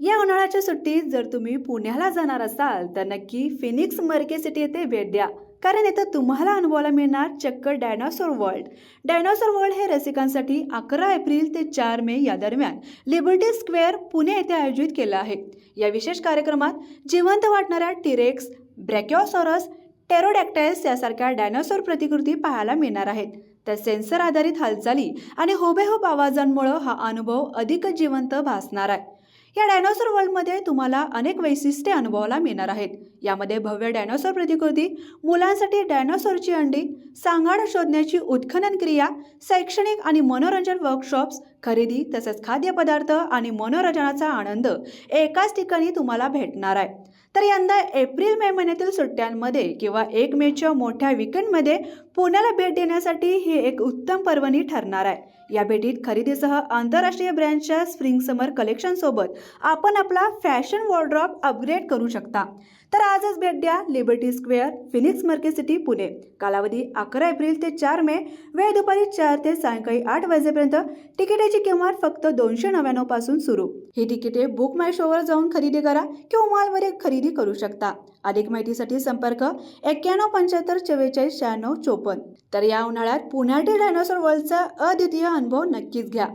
या उन्हाळ्याच्या सुट्टीत जर तुम्ही पुण्याला जाणार असाल तर नक्की फिनिक्स मर्के सिटी येथे भेट द्या. कारण इथं तुम्हाला अनुभवायला मिळणार चक्क डायनासोर वर्ल्ड डायनासोर वर्ल्ड हे रसिकांसाठी अकरा एप्रिल ते चार मे या दरम्यान लिबर्टी स्क्वेअर पुणे येथे आयोजित केलं आहे. या विशेष कार्यक्रमात जिवंत वाटणाऱ्या टिरेक्स ब्रॅक्योसॉरस टेरोडॅक्टाइल्स यासारख्या डायनासोर प्रतिकृती पाहायला मिळणार आहेत. तर सेन्सर आधारित हालचाली आणि हुबेहूब आवाजांमुळं हा अनुभव अधिकच जिवंत भासणार आहे. या डायनोसॉर वर्ल्डमध्ये तुम्हाला अनेक वैशिष्ट्ये अनुभवायला मिळणार आहेत. यामध्ये भव्य डायनोसॉर प्रतिकृती मुलांसाठी डायनोसॉरची अंडी सांगाड शोधण्याची उत्खनन क्रिया शैक्षणिक आणि मनोरंजन वर्कशॉप्स खरेदी तसेच खाद्यपदार्थ आणि मनोरंजनाचा आनंद एकाच ठिकाणी तुम्हाला भेटणार आहे. तर यंदा एप्रिल मे महिन्यातील सुट्ट्यांमध्ये किंवा एक मेच्या मोठ्या विकेंडमध्ये पुण्याला भेट देण्यासाठी ही एक उत्तम पर्वणी ठरणार आहे. या भेटीत खरेदीसह आंतरराष्ट्रीय ब्रँडच्या स्प्रिंग समर कलेक्शनसोबत आपण आपला फॅशन वॉर्ड्रॉप अपग्रेड करू शकता. तर आजच भेट द्या Liberty Square Phoenix Market City Pune. कालावधी अकरा एप्रिल ते चार मे. वेळ दुपारी चार ते सायंकाळी आठ वाजेपर्यंत तिकिटाची किंमत फक्त दोनशे नव्याण्णवपासून सुरू. ही तिकिटे बुक माय शोवर जाऊन खरेदी करा किंवा मॉलमध्ये खरेदी करू शकता. अधिक माहितीसाठी संपर्क एक्क्याण्णव पंच्याहत्तर चव्वेचाळीस शहाण्णव चोपन्न. तर या उन्हाळ्यात पुण्यातील डायनोसॉर वर्ल्डचा अद्वितीय अनुभव नक्कीच घ्या.